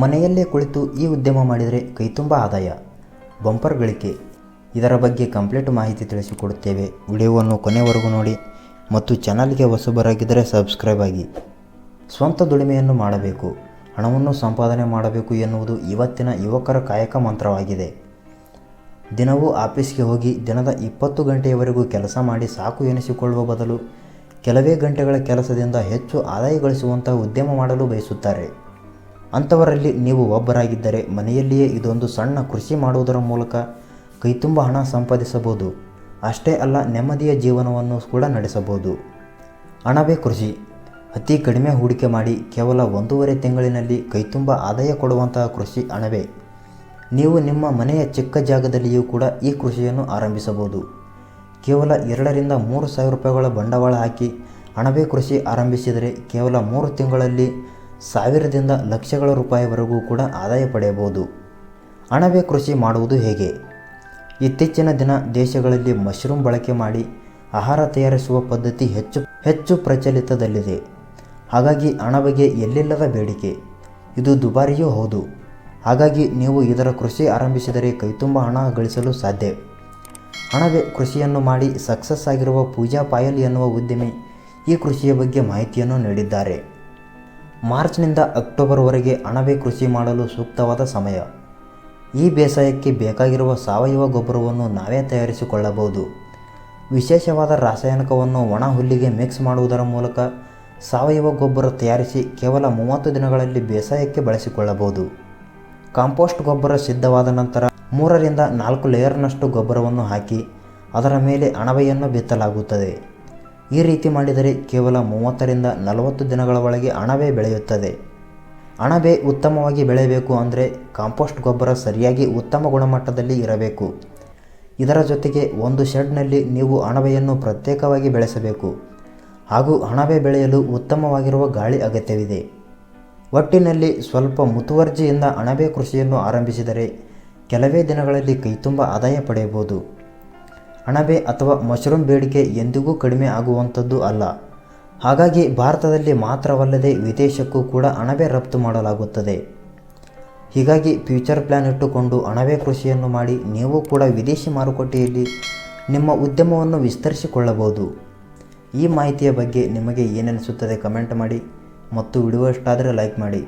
ಮನೆಯಲ್ಲೇ ಕುಳಿತು ಈ ಉದ್ಯಮ ಮಾಡಿದರೆ ಕೈತುಂಬ ಆದಾಯ. ಬಂಪರ್ ಗಳಿಕೆ. ಇದರ ಬಗ್ಗೆ ಕಂಪ್ಲೀಟ್ ಮಾಹಿತಿ ತಿಳಿಸಿಕೊಡುತ್ತೇವೆ. ವಿಡಿಯೋವನ್ನು ಕೊನೆವರೆಗೂ ನೋಡಿ ಮತ್ತು ಚಾನಲ್ಗೆ ಹೊಸಬರಾಗಿದ್ದರೆ ಸಬ್ಸ್ಕ್ರೈಬ್ ಆಗಿ. ಸ್ವಂತ ದುಡಿಮೆಯನ್ನು ಮಾಡಬೇಕು. ಹಣವನ್ನು ಸಂಪಾದನೆ ಮಾಡಬೇಕು ಎನ್ನುವುದು ಇವತ್ತಿನ ಯುವಕರ ಕಾಯಕ ಮಂತ್ರವಾಗಿದೆ. ದಿನವೂ ಆಫೀಸ್ಗೆ ಹೋಗಿ ದಿನದ ಇಪ್ಪತ್ತು ಗಂಟೆಯವರೆಗೂ ಕೆಲಸ ಮಾಡಿ ಸಾಕು ಎನಿಸಿಕೊಳ್ಳುವ ಬದಲು ಕೆಲವೇ ಗಂಟೆಗಳ ಕೆಲಸದಿಂದ ಹೆಚ್ಚು ಆದಾಯ ಗಳಿಸುವಂತಹ ಉದ್ಯಮ ಮಾಡಲು ಬಯಸುತ್ತಾರೆ. ಅಂಥವರಲ್ಲಿ ನೀವು ಒಬ್ಬರಾಗಿದ್ದರೆ ಮನೆಯಲ್ಲಿಯೇ ಇದೊಂದು ಸಣ್ಣ ಕೃಷಿ ಮಾಡುವುದರ ಮೂಲಕ ಕೈತುಂಬ ಹಣ ಸಂಪಾದಿಸಬಹುದು. ಅಷ್ಟೇ ಅಲ್ಲ, ನೆಮ್ಮದಿಯ ಜೀವನವನ್ನು ಕೂಡ ನಡೆಸಬಹುದು. ಅಣಬೆ ಕೃಷಿ. ಅತಿ ಕಡಿಮೆ ಹೂಡಿಕೆ ಮಾಡಿ ಕೇವಲ ಒಂದೂವರೆ ತಿಂಗಳಿನಲ್ಲಿ ಕೈತುಂಬ ಆದಾಯ ಕೊಡುವಂತಹ ಕೃಷಿ ಅಣಬೆ. ನೀವು ನಿಮ್ಮ ಮನೆಯ ಚಿಕ್ಕ ಜಾಗದಲ್ಲಿಯೂ ಕೂಡ ಈ ಕೃಷಿಯನ್ನು ಆರಂಭಿಸಬಹುದು. ಕೇವಲ ಎರಡರಿಂದ ಮೂರು ಸಾವಿರ ರೂಪಾಯಿಗಳ ಬಂಡವಾಳ ಹಾಕಿ ಅಣಬೆ ಕೃಷಿ ಆರಂಭಿಸಿದರೆ ಕೇವಲ ಮೂರು ತಿಂಗಳಲ್ಲಿ ಸಾವಿರದಿಂದ ಲಕ್ಷಗಳ ರೂಪಾಯಿವರೆಗೂ ಕೂಡ ಆದಾಯ ಪಡೆಯಬಹುದು. ಅಣಬೆ ಕೃಷಿ ಮಾಡುವುದು ಹೇಗೆ? ಇತ್ತೀಚಿನ ದಿನ ದೇಶಗಳಲ್ಲಿ ಮಶ್ರೂಮ್ ಬಳಕೆ ಮಾಡಿ ಆಹಾರ ತಯಾರಿಸುವ ಪದ್ಧತಿ ಹೆಚ್ಚು ಹೆಚ್ಚು ಪ್ರಚಲಿತದಲ್ಲಿದೆ. ಹಾಗಾಗಿ ಅಣಬೆಗೆ ಎಲ್ಲಿಲ್ಲದ ಬೇಡಿಕೆ? ಇದು ದುಬಾರಿಯೂ ಹೌದು. ಹಾಗಾಗಿ ನೀವು ಇದರ ಕೃಷಿ ಆರಂಭಿಸಿದರೆ ಕೈತುಂಬ ಹಣ ಗಳಿಸಲು ಸಾಧ್ಯ. ಅಣಬೆ ಕೃಷಿಯನ್ನು ಮಾಡಿ ಸಕ್ಸಸ್ ಆಗಿರುವ ಪೂಜಾ ಪಾಯಲ್ ಎನ್ನುವ ಉದ್ಯಮಿ ಈ ಕೃಷಿಯ ಬಗ್ಗೆ ಮಾಹಿತಿಯನ್ನು ನೀಡಿದ್ದಾರೆ. ಮಾರ್ಚ್ನಿಂದ ಅಕ್ಟೋಬರ್ವರೆಗೆ ಅಣಬೆ ಕೃಷಿ ಮಾಡಲು ಸೂಕ್ತವಾದ ಸಮಯ. ಈ ಬೇಸಾಯಕ್ಕೆ ಬೇಕಾಗಿರುವ ಸಾವಯವ ಗೊಬ್ಬರವನ್ನು ನಾವೇ ತಯಾರಿಸಿಕೊಳ್ಳಬಹುದು. ವಿಶೇಷವಾದ ರಾಸಾಯನಿಕವನ್ನು ಒಣ ಹುಲ್ಲಿಗೆ ಮಿಕ್ಸ್ ಮಾಡುವುದರ ಮೂಲಕ ಸಾವಯವ ಗೊಬ್ಬರ ತಯಾರಿಸಿ ಕೇವಲ ಮೂವತ್ತು ದಿನಗಳಲ್ಲಿ ಬೇಸಾಯಕ್ಕೆ ಬಳಸಿಕೊಳ್ಳಬಹುದು. ಕಾಂಪೋಸ್ಟ್ ಗೊಬ್ಬರ ಸಿದ್ಧವಾದ ನಂತರ ಮೂರರಿಂದ ನಾಲ್ಕು ಲೇಯರ್ನಷ್ಟು ಗೊಬ್ಬರವನ್ನು ಹಾಕಿ ಅದರ ಮೇಲೆ ಅಣಬೆಯನ್ನು ಬಿತ್ತಲಾಗುತ್ತದೆ. ಈ ರೀತಿ ಮಾಡಿದರೆ ಕೇವಲ ಮೂವತ್ತರಿಂದ ನಲವತ್ತು ದಿನಗಳ ಒಳಗೆ ಅಣಬೆ ಬೆಳೆಯುತ್ತದೆ. ಅಣಬೆ ಉತ್ತಮವಾಗಿ ಬೆಳೆಯಬೇಕು ಅಂದರೆ ಕಾಂಪೋಸ್ಟ್ ಗೊಬ್ಬರ ಸರಿಯಾಗಿ ಉತ್ತಮ ಗುಣಮಟ್ಟದಲ್ಲಿ ಇರಬೇಕು. ಇದರ ಜೊತೆಗೆ ಒಂದು ಶೆಡ್ನಲ್ಲಿ ನೀವು ಅಣಬೆಯನ್ನು ಪ್ರತ್ಯೇಕವಾಗಿ ಬೆಳೆಸಬೇಕು. ಹಾಗೂ ಅಣಬೆ ಬೆಳೆಯಲು ಉತ್ತಮವಾಗಿರುವ ಗಾಳಿ ಅಗತ್ಯವಿದೆ. ಒಟ್ಟಿನಲ್ಲಿ ಸ್ವಲ್ಪ ಮುತುವರ್ಜಿಯಿಂದ ಅಣಬೆ ಕೃಷಿಯನ್ನು ಆರಂಭಿಸಿದರೆ ಕೆಲವೇ ದಿನಗಳಲ್ಲಿ ಕೈತುಂಬ ಆದಾಯ ಪಡೆಯಬಹುದು. ಅಣಬೆ ಅಥವಾ ಮಶ್ರೂಮ್ ಬೇಡಿಕೆ ಎಂದಿಗೂ ಕಡಿಮೆ ಆಗುವಂಥದ್ದು ಅಲ್ಲ. ಹಾಗಾಗಿ ಭಾರತದಲ್ಲಿ ಮಾತ್ರವಲ್ಲದೆ ವಿದೇಶಕ್ಕೂ ಕೂಡ ಅಣಬೆ ರಫ್ತು ಮಾಡಲಾಗುತ್ತದೆ. ಹೀಗಾಗಿ ಫ್ಯೂಚರ್ ಪ್ಲ್ಯಾನ್ ಇಟ್ಟುಕೊಂಡು ಅಣಬೆ ಕೃಷಿಯನ್ನು ಮಾಡಿ ನೀವು ಕೂಡ ವಿದೇಶಿ ಮಾರುಕಟ್ಟೆಯಲ್ಲಿ ನಿಮ್ಮ ಉದ್ಯಮವನ್ನು ವಿಸ್ತರಿಸಿಕೊಳ್ಳಬಹುದು. ಈ ಮಾಹಿತಿಯ ಬಗ್ಗೆ ನಿಮಗೆ ಏನನಿಸುತ್ತದೆ ಕಮೆಂಟ್ ಮಾಡಿ ಮತ್ತು ವಿಡಿಯೋ ಇಷ್ಟ ಆದರೆ ಲೈಕ್ ಮಾಡಿ.